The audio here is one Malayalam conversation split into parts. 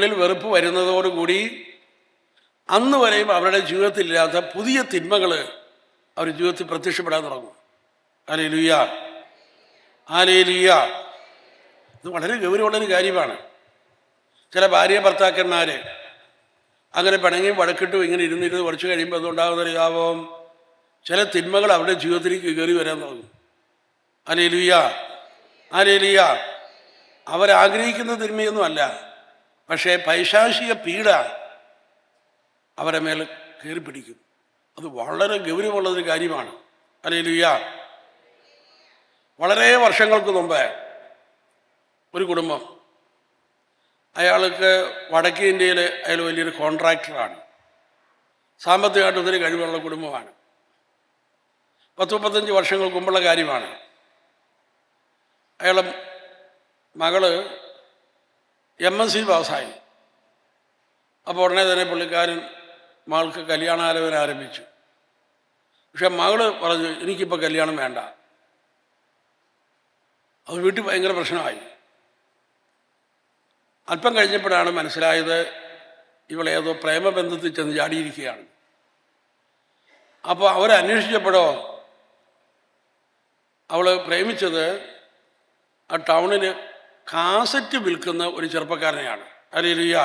ഉള്ളിൽ വെറുപ്പ് വരുന്നതോടുകൂടി അന്ന് വരെയും അവരുടെ ജീവിതത്തിലില്ലാത്ത പുതിയ തിന്മകൾ അവർ ജീവിതത്തിൽ പ്രത്യക്ഷപ്പെടാൻ തുടങ്ങും. ആലേ ലുയ്യ ആലേ ഇത് വളരെ ഗൗരവമുള്ളൊരു കാര്യമാണ്. ചില ഭാര്യ ഭർത്താക്കന്മാർ അങ്ങനെ പിണങ്ങി വടക്കിട്ടും ഇങ്ങനെ ഇരുന്നിരുന്ന് കുറച്ച് കഴിയുമ്പോൾ അതുകൊണ്ടാകുന്ന ഒരു ലാഭം? ചില തിന്മകൾ അവരുടെ ജീവിതത്തിലേക്ക് കയറി വരാൻ തുടങ്ങും. ആലേ ലുയ്യ അവരാഗ്രഹിക്കുന്ന തിന്മയൊന്നും അല്ല പക്ഷേ പൈശാശിക പീഡ അവരെ മേൽ കയറി പിടിക്കും. അത് വളരെ ഗൗരവമുള്ളൊരു കാര്യമാണ്. അല്ലേലുയ്യ വളരെ വർഷങ്ങൾക്ക് മുമ്പ് ഒരു കുടുംബം അയാൾക്ക് വടക്കേ ഇന്ത്യയിൽ അയാൾ വലിയൊരു കോൺട്രാക്ടറാണ്. സാമ്പത്തികമായിട്ട് ഒത്തിരി കഴിവുള്ള കുടുംബമാണ്. പത്ത് മുപ്പത്തഞ്ച് വർഷങ്ങൾക്ക് മുമ്പുള്ള കാര്യമാണ്. അയാളെ മകൾ എം എസ് സി പാസ്സായി. അപ്പോൾ ഉടനെ തന്നെ പുള്ളിക്കാരൻ മകൾക്ക് കല്യാണാലോചന ആരംഭിച്ചു. പക്ഷെ മകൾ പറഞ്ഞു എനിക്കിപ്പോൾ കല്യാണം വേണ്ട. അത് വീട്ടിൽ ഭയങ്കര പ്രശ്നമായി. അല്പം കഴിഞ്ഞപ്പോഴാണ് മനസ്സിലായത് ഇവളേതോ പ്രേമബന്ധത്തിൽ ചെന്ന് ചാടിയിരിക്കുകയാണ്. അപ്പോൾ അവരന്വേഷിച്ചപ്പോഴോ അവൾ പ്രേമിച്ചത് ആ ടൗണിന് കാസറ്റ് വിൽക്കുന്ന ഒരു ചെറുപ്പക്കാരനെയാണ്. അല്ലേ ലിയ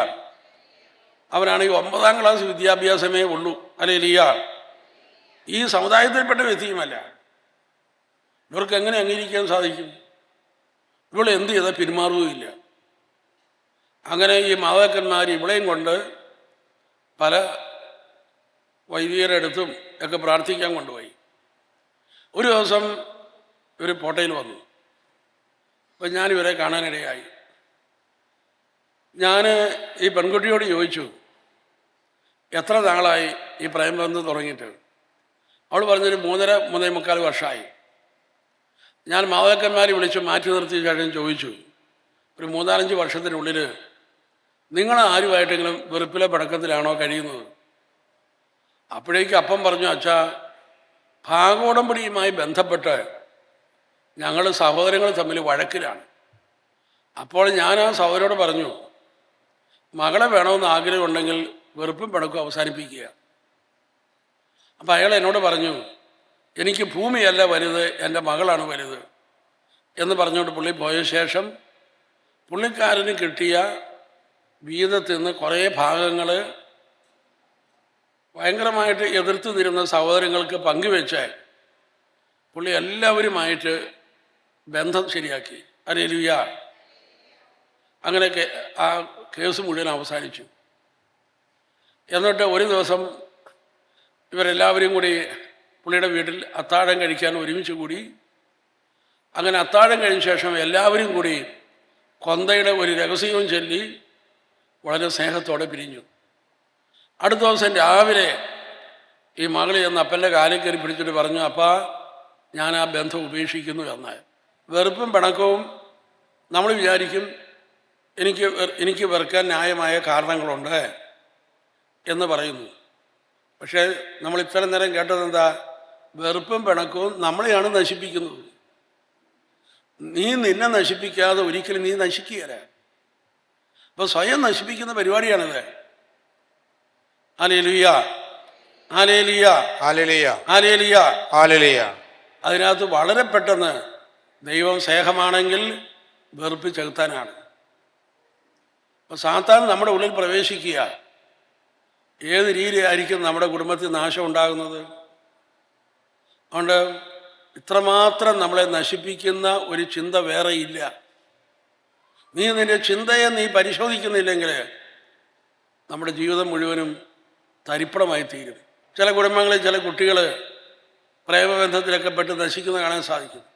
അവനാണെങ്കിൽ ഒമ്പതാം ക്ലാസ് വിദ്യാഭ്യാസമേ ഉള്ളൂ. അല്ലേ ലിയ ഈ സമുദായത്തിൽപ്പെട്ട വ്യക്തിയുമല്ല. ഇവർക്ക് എങ്ങനെ അംഗീകരിക്കാൻ സാധിക്കും? ഇവൾ എന്ത് ചെയ്താൽ പിന്മാറുകയില്ല. അങ്ങനെ ഈ മാതാക്കന്മാർ ഇവളെയും കൊണ്ട് പല വൈദികരുടെ അടുത്തും ഒക്കെ പ്രാർത്ഥിക്കാൻ കൊണ്ടുപോയി. ഒരു ദിവസം ഇവർ പോട്ടയിൽ വന്നു. അപ്പം ഞാനിവരെ കാണാനിടയായി. ഞാൻ ഈ പെൺകുട്ടിയോട് ചോദിച്ചു എത്ര നാളായി ഈ പ്രേമബന്ധം തുടങ്ങിയിട്ട്? അവൾ പറഞ്ഞൊരു മൂന്നര മൂന്നേ മുക്കാൽ വർഷമായി ഞാൻ മാതാക്കന്മാരെ വിളിച്ച് മാറ്റി നിർത്തിയ ശേഷം ചോദിച്ചു ഒരു മൂന്നാലഞ്ച് വർഷത്തിനുള്ളിൽ നിങ്ങൾ ആരുമായിട്ടെങ്കിലും വെറുപ്പിലെ പടക്കത്തിലാണോ കഴിയുന്നത്? അപ്പോഴേക്കും അപ്പം പറഞ്ഞു അച്ഛാ ഭാഗോടമ്പടിയുമായി ബന്ധപ്പെട്ട് ഞങ്ങൾ സഹോദരങ്ങൾ തമ്മിൽ വഴക്കിലാണ്. അപ്പോൾ ഞാൻ ആ സഹോദരോട് പറഞ്ഞു മകളെ വേണമെന്ന് ആഗ്രഹമുണ്ടെങ്കിൽ വെറുപ്പും പിണക്കും അവസാനിപ്പിക്കുക. അപ്പം അയാൾ എന്നോട് പറഞ്ഞു എനിക്ക് ഭൂമിയല്ല വലുത് എന്റെ മകളാണ് വലുത്. എന്ന് പറഞ്ഞുകൊണ്ട് പുള്ളി പോയ ശേഷം പുള്ളിക്കാരന് കിട്ടിയ വീതത്തിൽ നിന്ന് കുറേ ഭാഗങ്ങൾ ഭയങ്കരമായിട്ട് എതിർത്ത് നിരുന്ന സഹോദരങ്ങൾക്ക് പങ്കുവെച്ച് പുള്ളി എല്ലാവരുമായിട്ട് ബന്ധം ശരിയാക്കി. അരേലുയ അങ്ങനെ ആ കേസ് മുഴുവൻ അവസാനിച്ചു. എന്നിട്ട് ഒരു ദിവസം ഇവരെല്ലാവരും കൂടി പുള്ളിയുടെ വീട്ടിൽ അത്താഴം കഴിക്കാൻ ഒരുമിച്ച് കൂടി. അങ്ങനെ അത്താഴം കഴിഞ്ഞ ശേഷം എല്ലാവരും കൂടി കൊന്തയുടെ ഒരു രഹസ്യവും ചൊല്ലി വളരെ സ്നേഹത്തോടെ പിരിഞ്ഞു. അടുത്ത ദിവസം രാവിലെ ഈ മകൾ ചെന്ന് അപ്പന്റെ കാലിൽ കയറി പിടിച്ചിട്ട് പറഞ്ഞു അപ്പാ ഞാൻ ആ ബന്ധം ഉപേക്ഷിക്കുന്നു എന്ന് വെറുപ്പും പിണക്കവും നമ്മൾ വിചാരിക്കും എനിക്ക് എനിക്ക് വെറുക്കാൻ ന്യായമായ കാരണങ്ങളുണ്ട് എന്ന് പറയുന്നു. പക്ഷേ നമ്മൾ ഇത്രയും നേരം കേട്ടത് എന്താ? വെറുപ്പും പിണക്കവും നമ്മളെയാണ് നശിപ്പിക്കുന്നത്. നീ നിന്നെ നശിപ്പിക്കാതെ ഒരിക്കലും നീ നശിക്കുകയല്ല. അപ്പോൾ സ്വയം നശിപ്പിക്കുന്ന പരിപാടിയാണിത്. ആലേലിയ ആലേലിയ ഹാലലിയ ആലേലിയ ഹാലലിയ അതിനകത്ത് വളരെ പെട്ടെന്ന് ദൈവം സ്നേഹമാണെങ്കിൽ വെറുപ്പ് ചെലുത്താനാണ് അപ്പോൾ സാത്താൻ നമ്മുടെ ഉള്ളിൽ പ്രവേശിക്കുക. ഏത് രീതിയായിരിക്കും നമ്മുടെ കുടുംബത്തിൽ നാശം ഉണ്ടാകുന്നത്? അതുകൊണ്ട് ഇത്രമാത്രം നമ്മളെ നശിപ്പിക്കുന്ന ഒരു ചിന്ത വേറെ ഇല്ല. നീ നിന്റെ ചിന്തയെ നീ പരിശോധിക്കുന്നില്ലെങ്കിൽ നമ്മുടെ ജീവിതം മുഴുവനും തരിപ്പണമായി തീരും ചില കുടുംബങ്ങളിൽ ചില കുട്ടികൾ പ്രേമബന്ധത്തിലൊക്കെ പെട്ട് നശിക്കുന്ന കാണാൻ സാധിക്കും.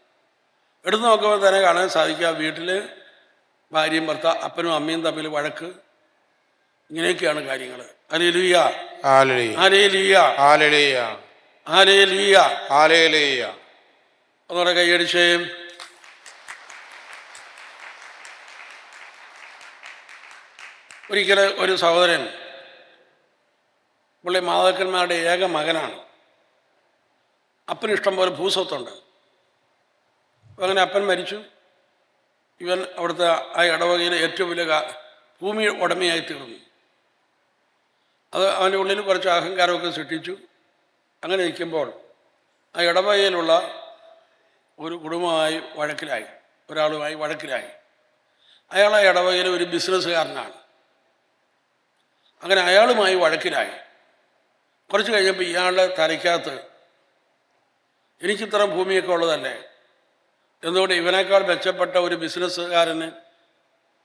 എടുത്തു നോക്കുമ്പോൾ തന്നെ കാണാൻ സാധിക്കുക. വീട്ടിൽ ഭാര്യയും ഭർത്ത അപ്പനും അമ്മയും തമ്മിൽ വഴക്ക്. ഇങ്ങനെയൊക്കെയാണ് കാര്യങ്ങൾ ഒന്നുകൂടെ കൈയടിച്ചേ. ഒരിക്കൽ ഒരു സഹോദരൻ പുള്ളി മാതാക്കന്മാരുടെ ഏക മകനാണ്. അപ്പന് ഇഷ്ടം പോലെ ഭൂസ്വത്തുണ്ട്. അങ്ങനെ അപ്പൻ മരിച്ചു. ഇവൻ അവിടുത്തെ ആ ഇടവകയിലെ ഏറ്റവും വലിയ ഭൂമി ഉടമയായി തീർന്നു. അത് അവന്റെ ഉള്ളിൽ കുറച്ച് അഹങ്കാരമൊക്കെ സൃഷ്ടിച്ചു. അങ്ങനെ നിൽക്കുമ്പോൾ ആ ഇടവകയിലുള്ള ഒരു കുടുംബമായി വഴക്കിലായി. ഒരാളുമായി വഴക്കിലായി. അയാൾ ആ ഇടവകയിലെ ഒരു ബിസിനസ്സുകാരനാണ്. അങ്ങനെ അയാളുമായി വഴക്കിലായി. കുറച്ച് കഴിഞ്ഞപ്പോൾ ഇയാളുടെ തലയ്ക്കകത്ത് എനിക്കിത്ര ഭൂമിയൊക്കെ ഉള്ളതല്ലേ? എന്തുകൊണ്ട് ഇവനേക്കാൾ മെച്ചപ്പെട്ട ഒരു ബിസിനസ്സുകാരന്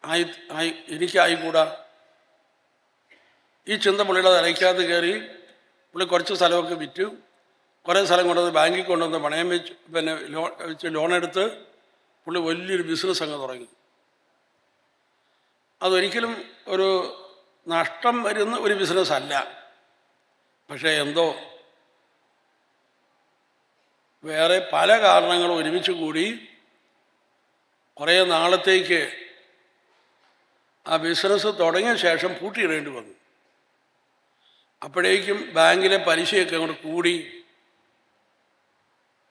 ആയി ആയി എനിക്കായിക്കൂടാ. ഈ ചിന്ത പുള്ളിയുടെ തലയ്ക്കകത്ത് കയറി പുള്ളി കുറച്ച് സ്ഥലമൊക്കെ വിറ്റു. കുറേ സ്ഥലം കൊണ്ടുവന്ന് ബാങ്കിൽ കൊണ്ടുവന്ന് പണയം വെച്ച് പിന്നെ ലോൺ വെച്ച് ലോൺ എടുത്ത് പുള്ളി വലിയൊരു ബിസിനസ് അങ്ങ് തുടങ്ങി. അതൊരിക്കലും ഒരു നഷ്ടം വരുന്ന ഒരു ബിസിനസ് അല്ല പക്ഷേ എന്തോ വേറെ പല കാരണങ്ങളും ഒരുമിച്ച് കൂടി കുറേ നാളത്തേക്ക് ആ ബിസിനസ് തുടങ്ങിയ ശേഷം പൂട്ടിയിടേണ്ടി വന്നു. അപ്പോഴേക്കും ബാങ്കിലെ പലിശയൊക്കെ അങ്ങോട്ട് കൂടി.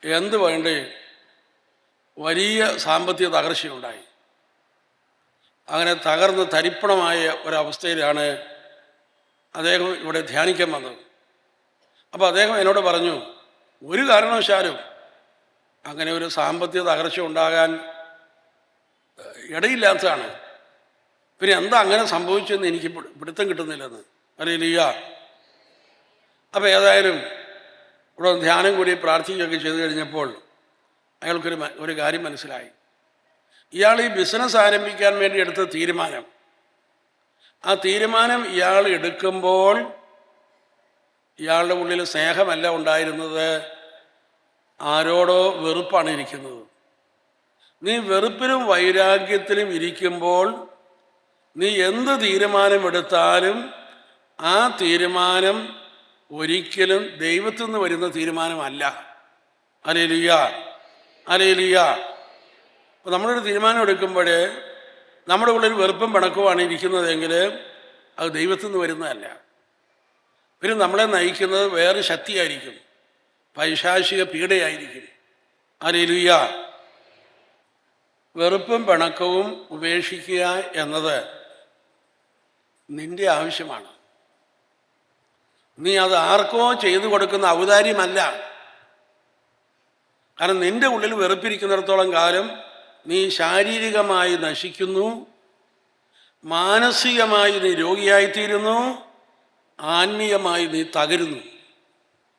എന്ത് വേണ്ടേ? വലിയ സാമ്പത്തിക തകർച്ചയുണ്ടായി. അങ്ങനെ തകർന്ന് തരിപ്പണമായ ഒരവസ്ഥയിലാണ് അദ്ദേഹം ഇവിടെ ധ്യാനിക്കാൻ വന്നത്. അപ്പോൾ അദ്ദേഹം എന്നോട് പറഞ്ഞു ഒരു കാരണവശാലും അങ്ങനെ ഒരു സാമ്പത്തിക തകർച്ച ഉണ്ടാകാൻ ഇടയില്ലാത്തതാണ്. പിന്നെ എന്താ അങ്ങനെ സംഭവിച്ചെന്ന് എനിക്ക് പിടി- പിടുത്തം കിട്ടുന്നില്ലെന്ന് അറിയില്ല. അപ്പോൾ ഏതായാലും ഇവിടെ ധ്യാനം കൂടി പ്രാർത്ഥിക്കുകയൊക്കെ ചെയ്തു കഴിഞ്ഞപ്പോൾ അയാൾക്കൊരു ഒരു കാര്യം മനസ്സിലായി. ഇയാൾ ഈ ബിസിനസ് ആരംഭിക്കാൻ വേണ്ടി എടുത്ത തീരുമാനം. ആ തീരുമാനം ഇയാൾ എടുക്കുമ്പോൾ ഇയാളുടെ ഉള്ളിൽ സ്നേഹമല്ല ഉണ്ടായിരുന്നത്. ആരോടോ വെറുപ്പാണ് ഇരിക്കുന്നത്. നീ വെറുപ്പിലും വൈരാഗ്യത്തിലും ഇരിക്കുമ്പോൾ നീ എന്ത് തീരുമാനമെടുത്താലും ആ തീരുമാനം ഒരിക്കലും ദൈവത്തിൽ നിന്ന് വരുന്ന തീരുമാനമല്ല. അലേലിയ അലേലിയ അപ്പോൾ നമ്മളൊരു തീരുമാനം എടുക്കുമ്പോൾ നമ്മുടെ ഉള്ളിൽ വെറുപ്പും പിണക്കവുമാണ് ഇരിക്കുന്നതെങ്കിൽ അത് ദൈവത്തിൽ നിന്ന് വരുന്നതല്ല. പിന്നെ നമ്മളെ നയിക്കുന്നത് വേറെ ശക്തിയായിരിക്കും. പൈശാചിക പീഡയായിരിക്കും. അലേലിയ വെറുപ്പും പിണക്കവും ഉപേക്ഷിക്കുക എന്നത് നിന്റെ ആവശ്യമാണ്. നീ അത് ആർക്കോ ചെയ്തു കൊടുക്കുന്ന ഔദാര്യമല്ല. കാരണം നിന്റെ ഉള്ളിൽ വെറുപ്പിരിക്കുന്നിടത്തോളം കാലം നീ ശാരീരികമായി നശിക്കുന്നു. മാനസികമായി നീ രോഗിയായിത്തീരുന്നു. ആത്മീയമായി നീ തകരുന്നു.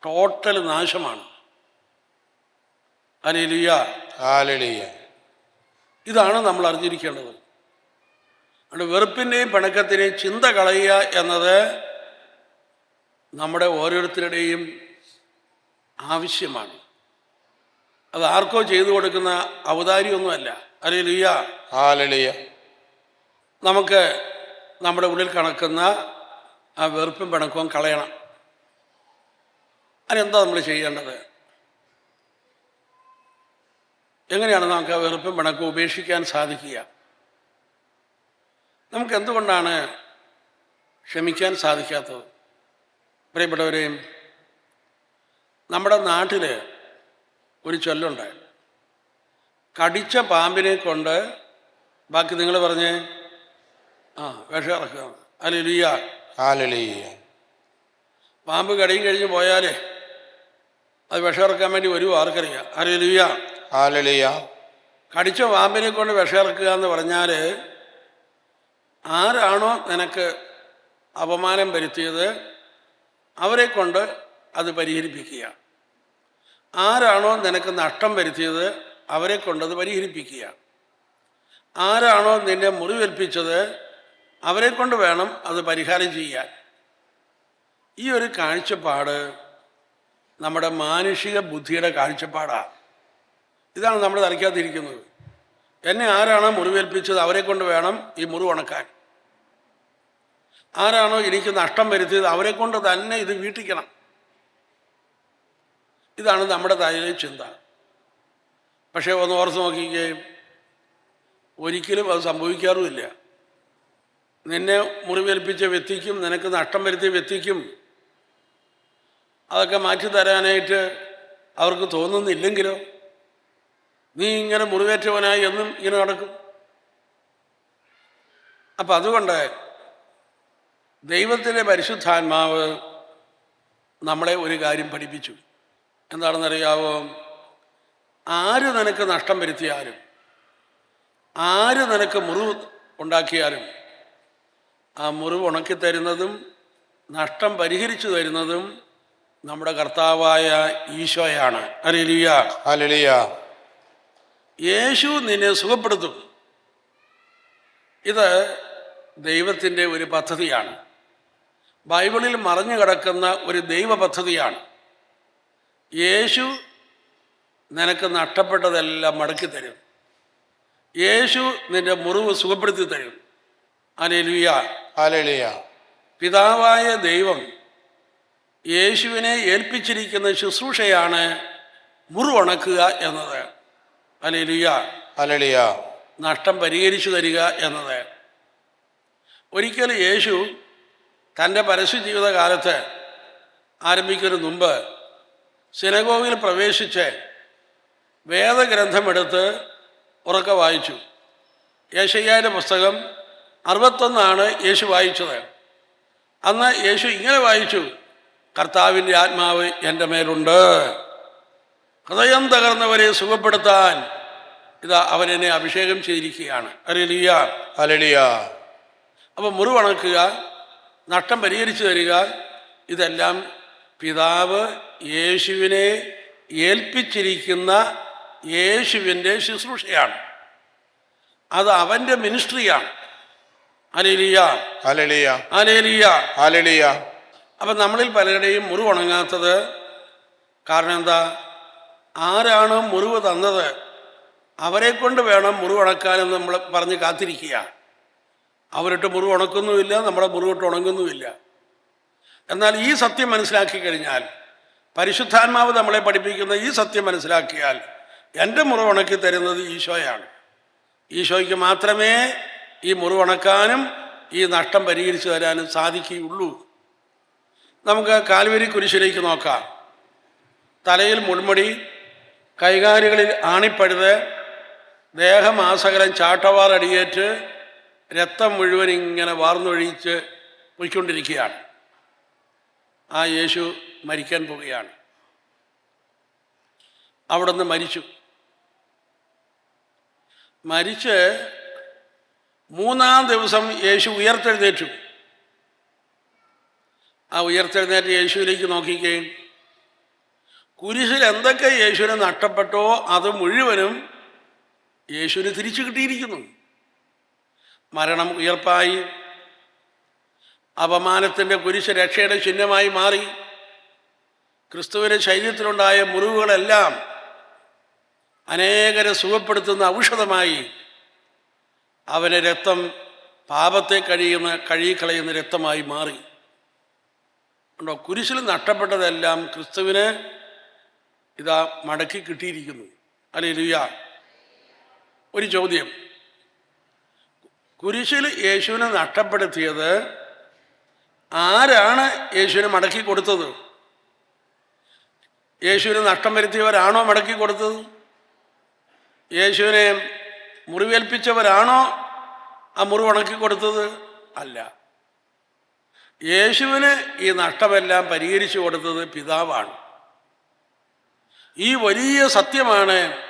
ടോട്ടൽ നാശമാണ്. അലിയ ഇതാണ് നമ്മൾ അറിഞ്ഞിരിക്കേണ്ടത്. അതുകൊണ്ട് വെറുപ്പിന്റെയും പിണക്കത്തിന്റെയും ചിന്ത കളയുക എന്നത് നമ്മുടെ ഓരോരുത്തരുടെയും ആവശ്യമാണ്. അത് ആർക്കോ ചെയ്തു കൊടുക്കുന്ന അവതാരിയൊന്നുമല്ല അലിയ നമുക്ക് നമ്മുടെ ഉള്ളിൽ കണക്കുന്ന ആ വെറുപ്പും പിണക്കവും കളയണം. അതിനെന്താ നമ്മൾ ചെയ്യേണ്ടത്? എങ്ങനെയാണ് നമുക്ക് ആ വെറുപ്പും പിണക്കവും ഉപേക്ഷിക്കാൻ സാധിക്കുക? നമുക്ക് എന്തുകൊണ്ടാണ് ക്ഷമിക്കാൻ സാധിക്കാത്തത്? പ്രിയപ്പെട്ടവരെയും നമ്മുടെ നാട്ടിൽ ഒരു ചൊല്ലുണ്ട്. കടിച്ച പാമ്പിനെ കൊണ്ട് ബാക്കി നിങ്ങൾ പറഞ്ഞേ ആ വിഷം ഇറക്കുക. അല്ലിയ ഹാലലിയ. പാമ്പ് കടിയും കഴിഞ്ഞ് പോയാലേ അത് വിഷമിറക്കാൻ വേണ്ടി വരുമോ ആർക്കറിയാം. അല്ലിയ ഹാലലിയ. കടിച്ച പാമ്പിനെ കൊണ്ട് വിഷം ഇറക്കുക എന്ന് പറഞ്ഞാൽ ആരാണോ നിനക്ക് അപമാനം വരുത്തിയത് അവരെ കൊണ്ട് അത് പരിഹരിപ്പിക്കുക. ആരാണോ നിനക്ക് നഷ്ടം വരുത്തിയത് അവരെ കൊണ്ടത് പരിഹരിപ്പിക്കുക. ആരാണോ നിന്നെ മുറിവേൽപ്പിച്ചത് അവരെ കൊണ്ട് വേണം അത് പരിഹാരം ചെയ്യാൻ. ഈ ഒരു കാഴ്ചപ്പാട് നമ്മുടെ മാനുഷിക ബുദ്ധിയുടെ കാഴ്ചപ്പാടാണ് ഇതാണ് നമ്മൾ തലയ്ക്കാതിരിക്കുന്നത് എന്നെ ആരാണോ മുറിവേൽപ്പിച്ചത് അവരെ കൊണ്ട് വേണം ഈ മുറിവ് ഉണക്കാൻ. ആരാണോ എനിക്ക് നഷ്ടം വരുത്തിയത് അവരെ കൊണ്ട് തന്നെ ഇത് വീട്ടിക്കണം. ഇതാണ് നമ്മുടെ തലയിലെ ചിന്ത. പക്ഷേ ഒന്ന് ഓർത്ത് നോക്കിക്കുകയും ഒരിക്കലും അത് സംഭവിക്കാറുമില്ല. നിന്നെ മുറിവേൽപ്പിച്ച വ്യക്തിക്കും നിനക്ക് നഷ്ടം വരുത്തിയ വ്യക്തിക്കും അതൊക്കെ മാറ്റി തരാനായിട്ട് അവർക്ക് തോന്നുന്നില്ലെങ്കിലോ? നീ ഇങ്ങനെ മുറിവേറ്റവനായി എന്നും ഇങ്ങനെ നടക്കും. അപ്പം അതുകൊണ്ട് ദൈവത്തിലെ പരിശുദ്ധാത്മാവ് നമ്മളെ ഒരു കാര്യം പഠിപ്പിച്ചു. എന്താണെന്നറിയാവോ? ആര് നിനക്ക് നഷ്ടം വരുത്തിയാലും ആര് നിനക്ക് മുറിവ് ഉണ്ടാക്കിയാലും ആ മുറിവ് ഉണക്കി തരുന്നതും നഷ്ടം പരിഹരിച്ചു തരുന്നതും നമ്മുടെ കർത്താവായ ഈശോയാണ്. അലിയ യേശു നിന്നെ സുഖപ്പെടുത്തും. ഇത് ദൈവത്തിന്റെ ഒരു പദ്ധതിയാണ്. ബൈബിളിൽ മറഞ്ഞു കിടക്കുന്ന ഒരു ദൈവ പദ്ധതിയാണ്. യേശു നിനക്ക് നഷ്ടപ്പെട്ടതെല്ലാം മടക്കി തരും. യേശു നിന്റെ മുറിവ് സുഖപ്പെടുത്തി തരും. അലേലുയ അലലിയ പിതാവായ ദൈവം യേശുവിനെ ഏൽപ്പിച്ചിരിക്കുന്ന ശുശ്രൂഷയാണ് മുറിവണക്കുക എന്നത്. അലലിയ അലലിയ നഷ്ടം പരിഹരിച്ചു തരിക എന്നത്. ഒരിക്കൽ യേശു തന്റെ പരസ്യ ജീവിതകാലത്ത് ആരംഭിക്കുന്നതിന് മുമ്പ് സിനഗോഗിൽ പ്രവേശിച്ച് വേദഗ്രന്ഥമെടുത്ത് ഉറക്കെ വായിച്ചു. യേശയ്യാന്റെ പുസ്തകം അറുപത്തൊന്നാണ് യേശു വായിച്ചത്. അന്ന് യേശു ഇങ്ങനെ വായിച്ചു കർത്താവിന്റെ ആത്മാവ് എന്റെ മേലുണ്ട്. ഹൃദയം തകർന്നവരെ സുഖപ്പെടുത്താൻ ഇതാ അവൻ എന്നെ അഭിഷേകം ചെയ്തിരിക്കുകയാണ്. അരളിയ അലളിയ അപ്പോൾ മുറിവണക്കുക നഷ്ടം പരിഹരിച്ചു തരിക ഇതെല്ലാം പിതാവ് യേശുവിനെ ഏൽപ്പിച്ചിരിക്കുന്ന യേശുവിന്റെ ശുശ്രൂഷയാണ്. അത് അവന്റെ മിനിസ്ട്രിയാണ് അലേലിയ ഹാലലിയ അലേലിയ ഹാലലിയ അപ്പം നമ്മളിൽ പലരുടെയും മുറിവ് ഉണങ്ങാത്തത് കാരണം എന്താ? ആരാണ് മുറിവ് തന്നത്? അവരെ കൊണ്ട് വേണം മുറിവ് മുറിവുണക്കാനെന്ന് നമ്മൾ പറഞ്ഞ് കാത്തിരിക്കുക. അവരിട്ട് മുറിവ് ഉണക്കുന്നുമില്ല നമ്മളെ മുറിവിട്ട് ഉണങ്ങുന്നുമില്ല. എന്നാൽ ഈ സത്യം മനസ്സിലാക്കി കഴിഞ്ഞാൽ പരിശുദ്ധാത്മാവ് നമ്മളെ പഠിപ്പിക്കുന്ന ഈ സത്യം മനസ്സിലാക്കിയാൽ എന്റെ മുറിവ് ഉണക്കി തരുന്നത് ഈശോയാണ്. ഈശോയ്ക്ക് മാത്രമേ ഈ മുറിവണക്കാനും ഈ നഷ്ടം പരിഹരിച്ചു തരാനും സാധിക്കുകയുള്ളൂ. നമുക്ക് കാൽവരി കുരിശിലേക്ക് നോക്കാം. തലയിൽ മുൾമുടി കൈകാലുകളിൽ ആണിപ്പഴുത് ദേഹമാസകലം ചാട്ടവാറടിയേറ്റ് രക്തം മുഴുവൻ ഇങ്ങനെ വാർന്നൊഴിച്ച് പോയിക്കൊണ്ടിരിക്കുകയാണ്. ആ യേശു മരിക്കാൻ പോവുകയാണ്. അവിടുന്ന് മരിച്ചു. മരിച്ച് മൂന്നാം ദിവസം യേശു ഉയർത്തെഴുന്നേറ്റു. ആ ഉയർത്തെഴുന്നേറ്റ് യേശുവിലേക്ക് നോക്കിക്കേ കുരിശിൽ എന്തൊക്കെ യേശുവിന് നഷ്ടപ്പെട്ടോ അത് മുഴുവനും യേശുവിന് തിരിച്ചു കിട്ടിയിരിക്കുന്നു. മരണം ഉയർപ്പായി. അപമാനത്തിന്റെ കുരിശ് രക്ഷയുടെ ചിഹ്നമായി മാറി. ക്രിസ്തുവിന്റെ ശരീരത്തിലുണ്ടായ മുറിവുകളെല്ലാം അനേകരെ സുഖപ്പെടുത്തുന്ന ഔഷധമായി അവനെ രക്തം പാപത്തെ കഴിയുന്ന കഴുകിക്കളയുന്ന രക്തമായി മാറി. ഉണ്ടോ? കുരിശിൽ നഷ്ടപ്പെട്ടതെല്ലാം ക്രിസ്തുവിന് ഇതാ മടക്കി കിട്ടിയിരിക്കുന്നു. അല്ലെ ലുയ ഒരു ചോദ്യം. കുരിശിൽ യേശുവിനെ നഷ്ടപ്പെടുത്തിയത് ആരാണ് യേശുവിനെ മടക്കി കൊടുത്തത്? യേശുവിന് നഷ്ടം വരുത്തിയവരാണോ മടക്കി കൊടുത്തത്? യേശുവിനെ മുറിവേൽപ്പിച്ചവരാണോ ആ മുറിവ് ഉണക്കി കൊടുത്തത്? അല്ല. യേശുവിന് ഈ നഷ്ടമെല്ലാം പരിഹരിച്ചു കൊടുത്തത് പിതാവാണ്. ഈ വലിയ സത്യമാണ്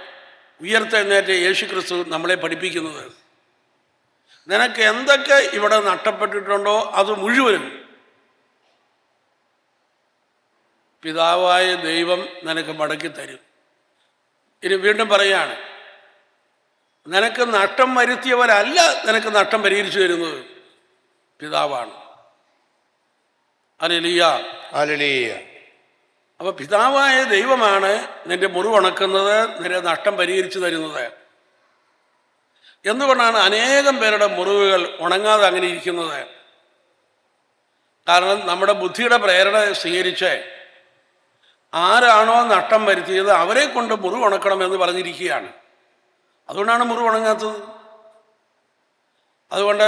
ഉയർത്തെഴുന്നേറ്റ യേശു ക്രിസ്തു നമ്മളെ പഠിപ്പിക്കുന്നത്. നിനക്ക് എന്തൊക്കെ ഇവിടെ നഷ്ടപ്പെട്ടിട്ടുണ്ടോ അത് മുഴുവനും പിതാവായ ദൈവം നിനക്ക് മടക്കി തരും. ഇനി വീണ്ടും പറയാണ് നിനക്ക് നഷ്ടം വരുത്തിയവരല്ല നിനക്ക് നഷ്ടം പരിഹരിച്ചു തരുന്നത്. പിതാവാണ്. അപ്പൊ പിതാവായ ദൈവമാണ് നിന്റെ മുറിവുണക്കുന്നത് നിന്റെ നഷ്ടം പരിഹരിച്ചു തരുന്നത്. എന്തുകൊണ്ടാണ് അനേകം പേരുടെ മുറിവുകൾ ഉണങ്ങാതെ അങ്ങനെ ഇരിക്കുന്നത്? കാരണം നമ്മുടെ ബുദ്ധിയുടെ പ്രേരണ സ്വീകരിച്ച് ആരാണോ നഷ്ടം വരുത്തിയത് അവരെ കൊണ്ട് മുറിവുണക്കണം എന്ന് പറഞ്ഞിരിക്കുകയാണ്. അതുകൊണ്ടാണ് മുറിവ് ഉണങ്ങാത്തത്. അതുകൊണ്ട്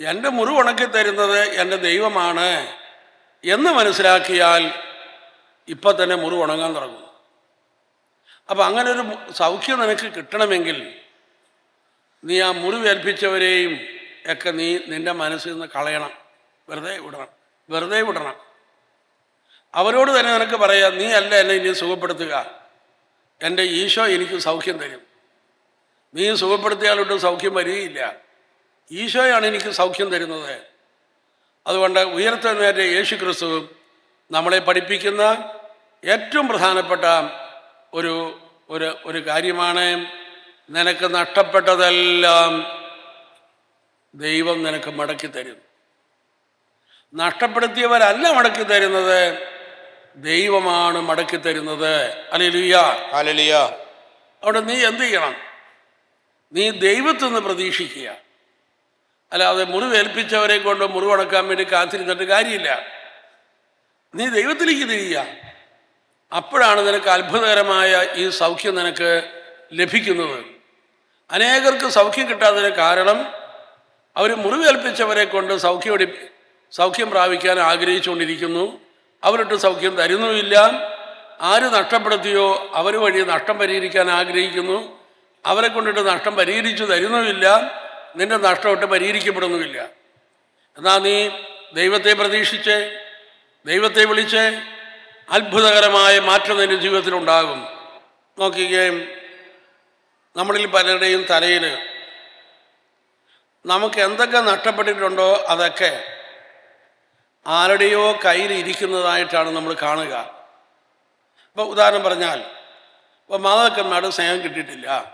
എന്റെ മുറിവ് ഉണക്കി തരുന്നത് എന്റെ ദൈവമാണ് എന്ന് മനസ്സിലാക്കിയാൽ ഇപ്പം തന്നെ മുറിവ് ഉണങ്ങാൻ തുടങ്ങും അപ്പം അങ്ങനെ ഒരു സൗഖ്യം നിനക്ക് കിട്ടണമെങ്കിൽ നീ ആ മുറിവേൽപ്പിച്ചവരെയും ഒക്കെ നീ നിന്റെ മനസ്സിൽ നിന്ന് കളയണം. വെറുതെ വിടണം. വെറുതെ വിടണം. അവരോട് തന്നെ നിനക്ക് പറയാം നീ അല്ല എന്നെ ഇനി സുഖപ്പെടുത്തുക. എന്റെ ഈശോ എനിക്ക് സൗഖ്യം തരും. നീ സുഖപ്പെടുത്തിയാലൊട്ടും സൗഖ്യം വരികയില്ല. ഈശോയാണ് എനിക്ക് സൗഖ്യം തരുന്നത്. അതുകൊണ്ട് ഉയർത്തെഴുന്നേറ്റ യേശു ക്രിസ്തു നമ്മളെ പഠിപ്പിക്കുന്ന ഏറ്റവും പ്രധാനപ്പെട്ട ഒരു ഒരു ഒരു കാര്യമാണ് നിനക്ക് നഷ്ടപ്പെട്ടതെല്ലാം ദൈവം നിനക്ക് മടക്കി തരും. നഷ്ടപ്പെടുത്തിയവരല്ല മടക്കി തരുന്നത് ദൈവമാണ് മടക്കി തരുന്നത്. അലലിയ അലലിയ അവിടെ നീ എന്ത് ചെയ്യണം? നീ ദൈവത്തിൽ നിന്ന് പ്രതീക്ഷിക്കുക. അല്ലാതെ മുറിവേൽപ്പിച്ചവരെ കൊണ്ട് മുറിവടക്കാൻ വേണ്ടി കാത്തിരുന്നിട്ട് കാര്യമില്ല. നീ ദൈവത്തിലേക്ക് തിരിയുക. അപ്പോഴാണ് നിനക്ക് അത്ഭുതകരമായ ഈ സൗഖ്യം നിനക്ക് ലഭിക്കുന്നത്. അനേകർക്ക് സൗഖ്യം കിട്ടാത്തതിന് കാരണം അവർ മുറിവേൽപ്പിച്ചവരെ കൊണ്ട് സൗഖ്യം സൗഖ്യം പ്രാപിക്കാൻ ആഗ്രഹിച്ചുകൊണ്ടിരിക്കുന്നു. അവരിട്ട് സൗഖ്യം തരുന്നുമില്ല. ആര് നഷ്ടപ്പെടുത്തിയോ അവർ വഴി നഷ്ടം പരിഹരിക്കാൻ ആഗ്രഹിക്കുന്നു. അവരെ കൊണ്ടിട്ട് നഷ്ടം പരിഹരിച്ചു തരുന്നുമില്ല നിന്റെ നഷ്ടമൊട്ട് പരിഹരിക്കപ്പെടുന്നുമില്ല. എന്നാൽ നീ ദൈവത്തെ പ്രതീക്ഷിച്ച് ദൈവത്തെ വിളിച്ച് അത്ഭുതകരമായ മാറ്റം നിന്റെ ജീവിതത്തിലുണ്ടാകും നോക്കുകയും നമ്മളിൽ പലരുടെയും തലയിൽ നമുക്ക് എന്തൊക്കെ നഷ്ടപ്പെട്ടിട്ടുണ്ടോ അതൊക്കെ ആരുടെയോ കയ്യിൽ ഇരിക്കുന്നതായിട്ടാണ് നമ്മൾ കാണുക. ഇപ്പോൾ ഉദാഹരണം പറഞ്ഞാൽ ഇപ്പോൾ മാതാക്കന്മാരുടെ സ്നേഹം കിട്ടിയിട്ടില്ല.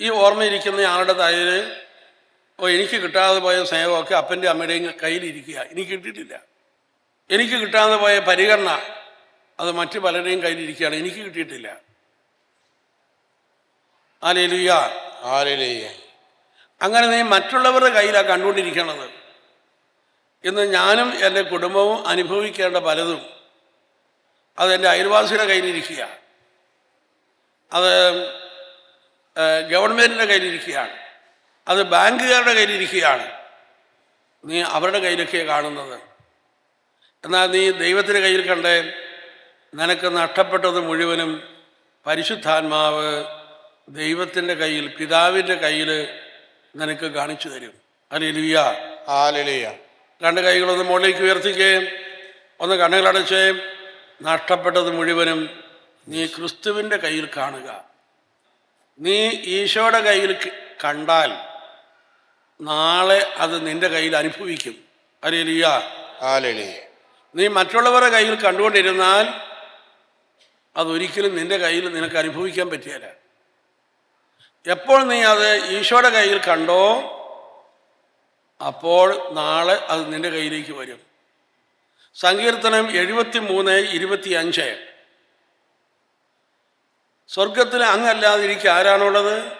ഈ ഓർമ്മയിരിക്കുന്ന ആളുടെ തയ്യൽ ഓ എനിക്ക് കിട്ടാതെ പോയ സ്നേഹമൊക്കെ അപ്പന്റെ അമ്മയുടെയും കയ്യിലിരിക്കുക എനിക്ക് കിട്ടിയിട്ടില്ല. എനിക്ക് കിട്ടാതെ പോയ പരിഗണന അത് മറ്റു പലരുടെയും കയ്യിലിരിക്കുകയാണ്. എനിക്ക് കിട്ടിയിട്ടില്ല. ആലേലുയ്യ ഹല്ലേലൂയ. അങ്ങനെ നീ മറ്റുള്ളവരുടെ കയ്യിലാണ് കണ്ടുകൊണ്ടിരിക്കണത്. ഇന്ന് ഞാനും എന്റെ കുടുംബവും അനുഭവിക്കേണ്ട പലതും അത് എന്റെ അയൽവാസിയുടെ കയ്യിലിരിക്കുക അത് ഗവൺമെന്റിന്റെ കയ്യിലിരിക്കുകയാണ്. അത് ബാങ്കുകാരുടെ കയ്യിലിരിക്കുകയാണ്. നീ അവരുടെ കയ്യിലൊക്കെ കാണുന്നത്. എന്നാൽ നീ ദൈവത്തിന്റെ കയ്യിൽ കണ്ടേ നിനക്ക് നഷ്ടപ്പെട്ടത് മുഴുവനും പരിശുദ്ധാത്മാവ് ദൈവത്തിന്റെ കയ്യിൽ പിതാവിന്റെ കയ്യിൽ നിനക്ക് കാണിച്ചു തരും. അലിലിയ രണ്ട് കൈകളൊന്ന് മുകളിലേക്ക് ഉയർത്തിക്കുകയും ഒന്ന് കണ്ണുകളടച്ചേ. നഷ്ടപ്പെട്ടത് മുഴുവനും നീ ക്രിസ്തുവിന്റെ കയ്യിൽ കാണുക. നീ ഈശോയുടെ കയ്യിൽ കണ്ടാൽ നാളെ അത് നിന്റെ കയ്യിൽ അനുഭവിക്കും. അരേലിയ നീ മറ്റുള്ളവരുടെ കയ്യിൽ കണ്ടുകൊണ്ടിരുന്നാൽ അതൊരിക്കലും നിന്റെ കയ്യിൽ നിനക്ക് അനുഭവിക്കാൻ പറ്റിയല്ല എപ്പോൾ നീ അത് ഈശോയുടെ കയ്യിൽ കണ്ടോ അപ്പോൾ നാളെ അത് നിന്റെ കയ്യിലേക്ക് വരും. സങ്കീർത്തനം എഴുപത്തി മൂന്ന് ഇരുപത്തി അഞ്ച് സ്വർഗത്തിൽ അങ്ങല്ലാതെ എനിക്ക് ആരാണുള്ളത്?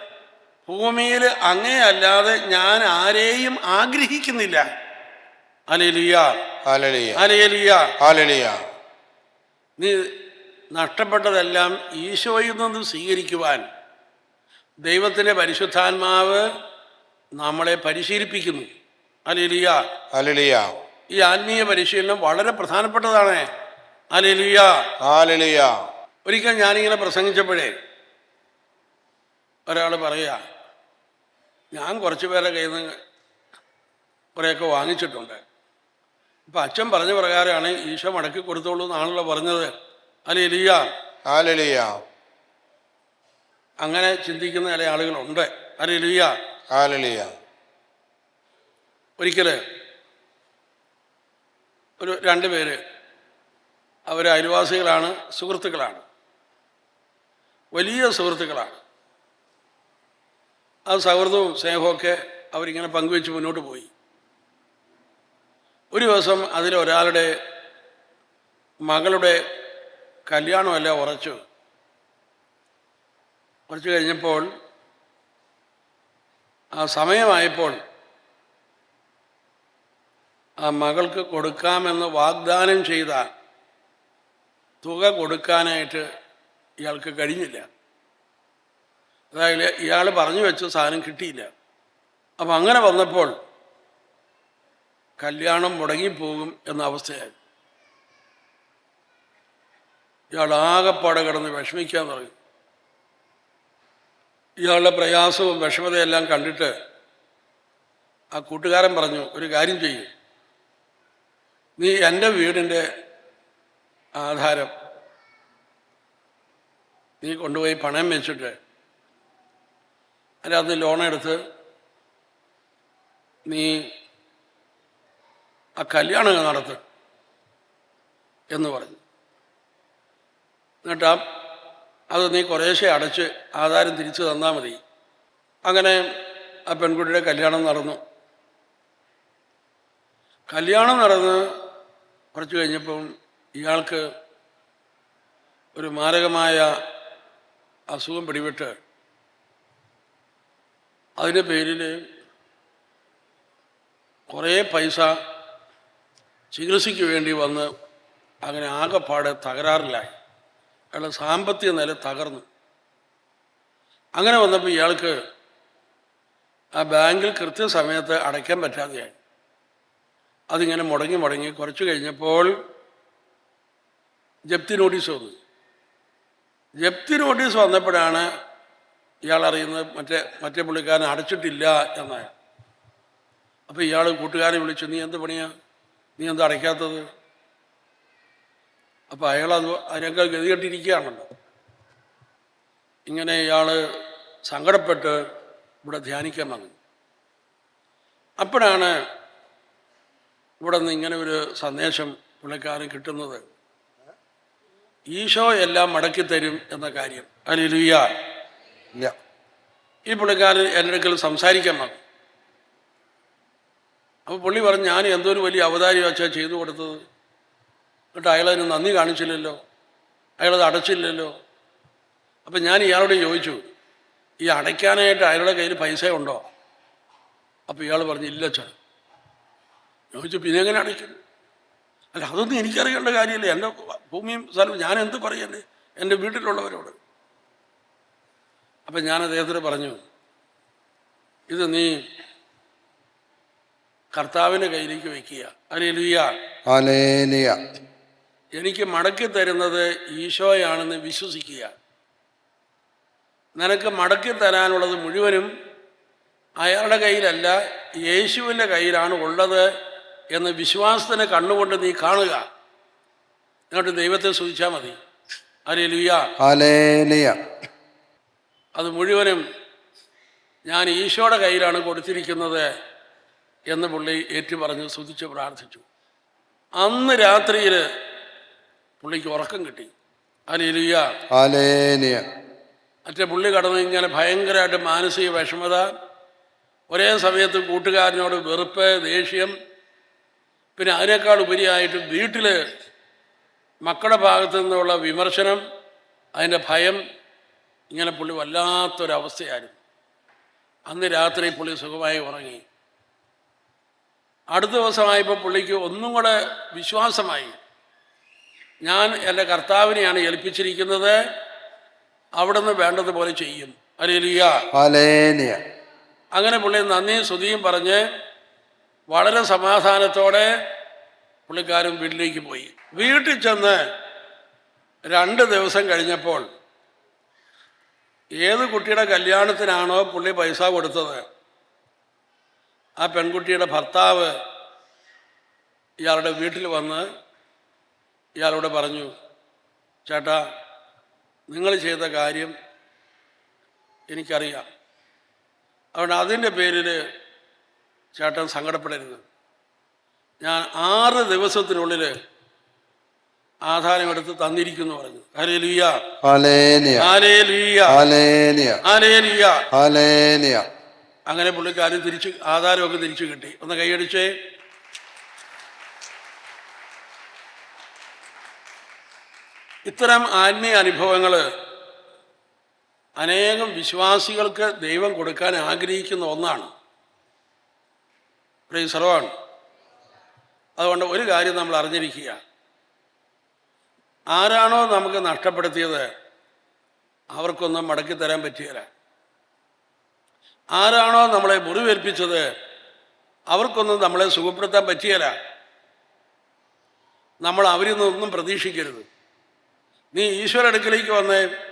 ഭൂമിയിൽ അങ്ങേ അല്ലാതെ ഞാൻ ആരെയും ആഗ്രഹിക്കുന്നില്ല. നീ നഷ്ടപ്പെട്ടതെല്ലാം ഈശോയിൽ നിന്നും സ്വീകരിക്കുവാൻ ദൈവത്തിന്റെ പരിശുദ്ധാത്മാവ് നമ്മളെ പരിശീലിപ്പിക്കുന്നു. ഹല്ലേലൂയ. ഈ ആത്മീയ പരിശീലനം വളരെ പ്രധാനപ്പെട്ടതാണ്. Alleluia hallelujah. ഒരിക്കൽ ഞാനിങ്ങനെ പ്രസംഗിച്ചപ്പോഴേ ഒരാൾ പറയുക ഞാൻ കുറച്ച് പേരെ കയ്യിൽ നിന്ന് കുറേയൊക്കെ വാങ്ങിച്ചിട്ടുണ്ട്. ഇപ്പം അച്ഛൻ പറഞ്ഞ പ്രകാരമാണ് ഈശോ മടക്കി കൊടുത്തോളൂ എന്നാണല്ലോ പറഞ്ഞത്. അലിയ അങ്ങനെ ചിന്തിക്കുന്ന ചില ആളുകളുണ്ട്. അലിയ ഒരിക്കൽ ഒരിക്കൽ ഒരു രണ്ട് പേര് അവർ അയൽവാസികളാണ് സുഹൃത്തുക്കളാണ്. വലിയ സുഹൃത്തുക്കളാണ്. ആ സൗഹൃദവും സ്നേഹമൊക്കെ അവരിങ്ങനെ പങ്കുവെച്ച് മുന്നോട്ട് പോയി. ഒരു ദിവസം അതിലൊരാളുടെ മകളുടെ കല്യാണമല്ല ഉറച്ചു. കുറച്ച് കഴിഞ്ഞപ്പോൾ ആ സമയമായപ്പോൾ ആ മകൾക്ക് കൊടുക്കാമെന്ന് വാഗ്ദാനം ചെയ്ത തുക കൊടുക്കാനായിട്ട് ഇയാൾക്ക് കഴിഞ്ഞില്ല. അതായത് ഇയാൾ പറഞ്ഞു വെച്ച സാധനം കിട്ടിയില്ല. അപ്പം അങ്ങനെ വന്നപ്പോൾ കല്യാണം മുടങ്ങിപ്പോകും എന്ന അവസ്ഥയായി. ഇയാൾ ആകെപ്പാടെ കിടന്ന് വിഷമിക്കാൻ തുടങ്ങി. ഇയാളുടെ പ്രയാസവും വിഷമതയെല്ലാം കണ്ടിട്ട് ആ കൂട്ടുകാരൻ പറഞ്ഞു ഒരു കാര്യം ചെയ്യും. നീ എന്റെ വീടിന്റെ ആധാരം നീ കൊണ്ടുപോയി പണയം വെച്ചിട്ട് അതിനകത്ത് ലോണെടുത്ത് നീ ആ കല്യാണം നടത്ത് എന്ന് പറഞ്ഞു. എന്നിട്ട് അത് നീ കുറേശ്ശെ അടച്ച് ആധാരം തിരിച്ചു തന്നാൽ മതി. അങ്ങനെ ആ പെൺകുട്ടിയുടെ കല്യാണം നടന്നു. കല്യാണം നടന്ന് കുറച്ച് കഴിഞ്ഞപ്പം ഇയാൾക്ക് ഒരു മാരകമായ അസുഖം പിടിപെട്ട്. അതിന്റെ പേരിൽ കുറേ പൈസ ചികിത്സയ്ക്ക് വേണ്ടി വന്ന് അങ്ങനെ ആകെപ്പാട് തകരാറിലായി. അയാളുടെ സാമ്പത്തിക നില തകർന്നു. അങ്ങനെ വന്നപ്പോൾ ഇയാൾക്ക് ആ ബാങ്കിൽ കൃത്യസമയത്ത് അടയ്ക്കാൻ പറ്റാതെയായി. അതിങ്ങനെ മുടങ്ങി മുടങ്ങി കുറച്ച് കഴിഞ്ഞപ്പോൾ ജപ്തി നോട്ടീസ് വന്നു. ജപ്തി നോട്ടീസ് വന്നപ്പോഴാണ് ഇയാൾ അറിയുന്നത് മറ്റേ മറ്റേ പുള്ളിക്കാരൻ അടച്ചിട്ടില്ല എന്നായ അപ്പോൾ ഇയാൾ കൂട്ടുകാരെ വിളിച്ചു നീ എന്ത് പണിയാ? നീ എന്താ അടയ്ക്കാത്തത്? അപ്പോൾ അത് അതിനൊക്കെ ഗതികെട്ടിരിക്കുകയാണല്ലോ. ഇങ്ങനെ ഇയാൾ സങ്കടപ്പെട്ട് ഇവിടെ ധ്യാനിക്കാൻ വന്നു. അപ്പോഴാണ് ഇവിടെ നിന്ന് ഇങ്ങനെ ഒരു സന്ദേശം പുള്ളിക്കാരൻ കിട്ടുന്നത്. ഈശോ എല്ലാം മടക്കി തരും എന്ന കാര്യം. അലിലുയ ഈ പുള്ളിക്കാരൻ എന്റെ അടുക്കൽ സംസാരിക്കാൻ വന്നു. അപ്പോൾ പുള്ളി പറഞ്ഞു ഞാൻ എന്തോ ഒരു വലിയ അവതാരി വെച്ചാൽ ചെയ്തു കൊടുത്തത്? എന്നിട്ട് അയാളതിന് നന്ദി കാണിച്ചില്ലല്ലോ? അയാളത് അടച്ചില്ലല്ലോ? അപ്പം ഞാൻ ഇയാളോട് ചോദിച്ചു ഈ അടയ്ക്കാനായിട്ട് അയാളുടെ കയ്യിൽ പൈസ ഉണ്ടോ? അപ്പോൾ ഇയാൾ പറഞ്ഞു ഇല്ല ചോദിച്ചു പിന്നെ എങ്ങനെ അടയ്ക്കും? അല്ല അതൊന്നും എനിക്കറിയേണ്ട കാര്യമില്ല. എന്റെ ഭൂമിയും സ്ഥലവും ഞാൻ എന്ത് പറയണ്ടേ എന്റെ വീട്ടിലുള്ളവരോട്. അപ്പം ഞാൻ അദ്ദേഹത്തിന് പറഞ്ഞു ഇത് നീ കർത്താവിന്റെ കയ്യിലേക്ക് വയ്ക്കുക. അലേലിയ എനിക്ക് മടക്കി തരുന്നത് ഈശോയാണെന്ന് വിശ്വസിക്കുക. നിനക്ക് മടക്കി തരാനുള്ളത് മുഴുവനും അയാളുടെ കയ്യിലല്ല യേശുവിന്റെ കയ്യിലാണ് ഉള്ളത് എന്ന് വിശ്വാസത്തിനെ കണ്ണുകൊണ്ട് നീ കാണുക. എന്നിട്ട് ദൈവത്തെ സൂചിച്ചാൽ മതി. അത് മുഴുവനും ഞാൻ ഈശോയുടെ കയ്യിലാണ് കൊടുത്തിരിക്കുന്നത് എന്ന് പുള്ളി ഏറ്റുപറഞ്ഞ് സ്തുതിച്ച് പ്രാർത്ഥിച്ചു. അന്ന് രാത്രിയിൽ പുള്ളിക്ക് ഉറക്കം കിട്ടി. അലിയ ഹാലേലിയ മറ്റേ പുള്ളി കടന്നു ഇങ്ങനെ ഭയങ്കരമായിട്ട് മാനസിക വിഷമത. ഒരേ സമയത്ത് കൂട്ടുകാരനോട് വെറുപ്പ് ദേഷ്യം പിന്നെ അതിനേക്കാൾ ഉപരിയായിട്ട് വീട്ടിൽ മക്കളുടെ ഭാഗത്തു നിന്നുള്ള വിമർശനം അതിന്റെ ഭയം ഇങ്ങനെ പുള്ളി വല്ലാത്തൊരവസ്ഥയായിരുന്നു. അന്ന് രാത്രി പുള്ളി സുഖമായി ഉറങ്ങി. അടുത്ത ദിവസമായപ്പോൾ പുള്ളിക്ക് ഒന്നും കൂടെ വിശ്വാസമായി. ഞാൻ എന്റെ കർത്താവിനെയാണ് ഏൽപ്പിച്ചിരിക്കുന്നത് അവിടുന്ന് വേണ്ടതുപോലെ ചെയ്യും. അലിയ ഹാലേലിയ അങ്ങനെ പുള്ളി നന്ദിയും സ്തുതിയും പറഞ്ഞ് വളരെ സമാധാനത്തോടെ പുള്ളിക്കാരൻ വീട്ടിലേക്ക് പോയി. വീട്ടിൽ ചെന്ന് രണ്ട് ദിവസം കഴിഞ്ഞപ്പോൾ ഏത് കുട്ടിയുടെ കല്യാണത്തിനാണോ പുള്ളി പൈസ കൊടുത്തത്? ആ പെൺകുട്ടിയുടെ ഭർത്താവ് ഇയാളുടെ വീട്ടിൽ വന്ന് ഇയാളോട് പറഞ്ഞു ചേട്ടാ നിങ്ങൾ ചെയ്ത കാര്യം എനിക്കറിയാം. അതുകൊണ്ട് അതിന്റെ പേരിൽ ചേട്ടൻ സങ്കടപ്പെടരുത്. ഞാൻ ആറ് ദിവസത്തിനുള്ളിൽ ആധാരം എടുത്ത് തന്നിരിക്കുന്നു പറഞ്ഞു. അങ്ങനെ പുള്ളിക്കാരും തിരിച്ചു ആധാരമൊക്കെ തിരിച്ചു കിട്ടി. ഒന്ന് കൈയടിച്ചേ. ഇത്തരം ആത്മീയ അനുഭവങ്ങൾ അനേകം വിശ്വാസികൾക്ക് ദൈവം കൊടുക്കാൻ ആഗ്രഹിക്കുന്ന ഒന്നാണ്. സർവാണ് അതുകൊണ്ട് ഒരു കാര്യം നമ്മൾ അറിഞ്ഞിരിക്കുക. ആരാണോ നമുക്ക് നഷ്ടപ്പെടുത്തിയത് അവർക്കൊന്നും മടക്കി തരാൻ പറ്റുകയില്ല ആരാണോ നമ്മളെ മുറിവേൽപ്പിച്ചത് അവർക്കൊന്നും നമ്മളെ സുഖപ്പെടുത്താൻ പറ്റുകയില്ല നമ്മൾ അവരിൽ നിന്നൊന്നും പ്രതീക്ഷിക്കരുത്. നീ ഈശ്വര അടുക്കലേക്ക് വന്നേ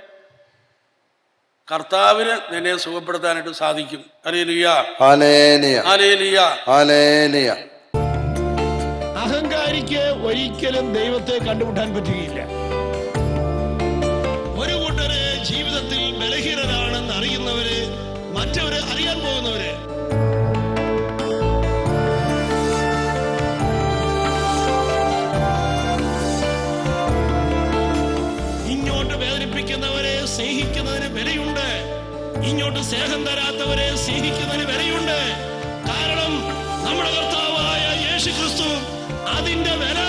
കർത്താവിന് നിന്നെ സുഖപ്പെടുത്താനായിട്ട് സാധിക്കും. അഹങ്കാരിക്ക് ഒരിക്കലും ദൈവത്തെ കണ്ടുമുട്ടാൻ പറ്റുകയില്ല. ഒരു കൂട്ടര് ജീവിതത്തിൽ ബലഹീനരാണെന്ന് അറിയുന്നവര് മറ്റവര് അറിയാൻ പോകുന്നവര് ഇങ്ങോട്ട് സ്നേഹം തരാത്തവരെ സ്നേഹിക്കുന്നതിന് വിലയുണ്ട്. കാരണം നമ്മുടെ കർത്താവായ യേശു ക്രിസ്തു അതിന്റെ വില